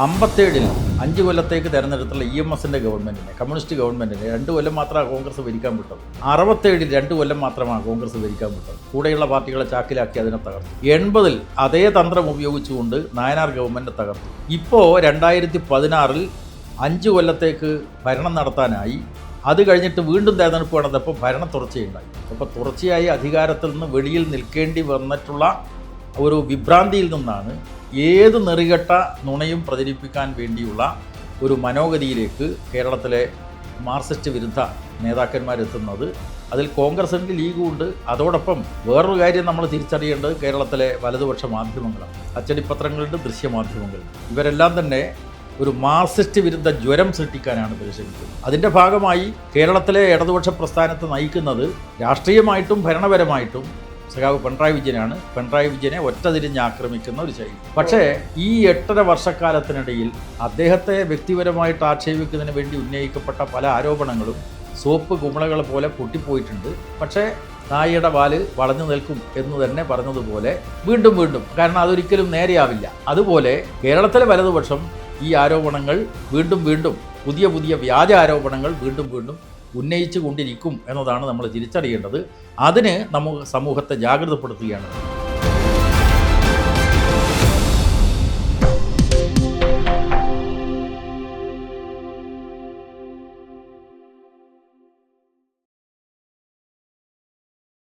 അമ്പത്തേഴിൽ അഞ്ച് കൊല്ലത്തേക്ക് തെരഞ്ഞെടുത്തുള്ള E M എസിന്റെ ഗവൺമെന്റിനെ കമ്മ്യൂണിസ്റ്റ് ഗവൺമെന്റിനെ രണ്ട് കൊല്ലം മാത്രമാണ് കോൺഗ്രസ് ഭരിക്കാൻ വിട്ടത്. അറുപത്തേഴിൽ രണ്ട് കൊല്ലം മാത്രമാണ് കോൺഗ്രസ് ഭരിക്കാൻ വിട്ടത്. കൂടെയുള്ള പാർട്ടികളെ ചാക്കിലാക്കി അതിനെ തകർത്തു. എൺപതിൽ അതേ തന്ത്രം ഉപയോഗിച്ചുകൊണ്ട് നായനാർ ഗവൺമെന്റ് തകർത്തു. ഇപ്പോൾ രണ്ടായിരത്തി പതിനാറിൽ അഞ്ച് കൊല്ലത്തേക്ക് ഭരണം നടത്താനായി. അത് കഴിഞ്ഞിട്ട് വീണ്ടും തെരഞ്ഞെടുപ്പ് നടന്നപ്പോൾ ഭരണ തുടർച്ചയുണ്ടായി. അപ്പോൾ തുടർച്ചയായി അധികാരത്തിൽ നിന്ന് വെളിയിൽ നിൽക്കേണ്ടി വന്നിട്ടുള്ള ഒരു വിഭ്രാന്തിയിൽ നിന്നാണ് ഏത് നെറികെട്ട നുണയും പ്രചരിപ്പിക്കാൻ വേണ്ടിയുള്ള ഒരു മനോഗതിയിലേക്ക് കേരളത്തിലെ മാർക്സിസ്റ്റ് വിരുദ്ധ നേതാക്കന്മാരെത്തുന്നത്. അതിൽ കോൺഗ്രസിന്റെ ലീഗും ഉണ്ട്. അതോടൊപ്പം വേറൊരു കാര്യം നമ്മൾ തിരിച്ചറിയേണ്ടത് കേരളത്തിലെ വലതുപക്ഷ മാധ്യമങ്ങളാണ്. അച്ചടിപ്പത്രങ്ങളുണ്ട് ദൃശ്യമാധ്യമങ്ങൾ. ഇവരെല്ലാം തന്നെ ഒരു മാർക്സിസ്റ്റ് വിരുദ്ധ ജ്വരം സൃഷ്ടിക്കാനാണ് പരിശ്രമിക്കുന്നത്. അതിന്റെ ഭാഗമായി കേരളത്തിലെ ഇടതുപക്ഷ പ്രസ്ഥാനത്തെ നയിക്കുന്നത് രാഷ്ട്രീയമായിട്ടും ഭരണപരമായിട്ടും സഖാവ് പിണറായി വിജയനാണ്. പിണറായി വിജയനെ ഒറ്റതിരിഞ്ഞ് ആക്രമിക്കുന്ന ഒരു ശൈലി. പക്ഷേ ഈ എട്ടര വർഷക്കാലത്തിനിടയിൽ അദ്ദേഹത്തെ വ്യക്തിപരമായിട്ട് ആക്ഷേപിക്കുന്നതിന് വേണ്ടി ഉന്നയിക്കപ്പെട്ട പല ആരോപണങ്ങളും സോപ്പ് കുമിളകൾ പോലെ പൊട്ടിപ്പോയിട്ടുണ്ട്. പക്ഷേ നായയുടെ വാൽ വളഞ്ഞു നിൽക്കും എന്ന് തന്നെ പറഞ്ഞതുപോലെ വീണ്ടും വീണ്ടും കാരണം അതൊരിക്കലും നേരെയാവില്ല. അതുപോലെ കേരളത്തിലെ വലതുപക്ഷം ഈ ആരോപണങ്ങൾ വീണ്ടും വീണ്ടും പുതിയ പുതിയ വ്യാജ ആരോപണങ്ങൾ വീണ്ടും വീണ്ടും ഉന്നയിച്ചു കൊണ്ടിരിക്കും എന്നതാണ് നമ്മൾ തിരിച്ചറിയേണ്ടത്. അതിന് നമുക്ക് സമൂഹത്തെ ജാഗ്രതപ്പെടുത്തുകയാണ്.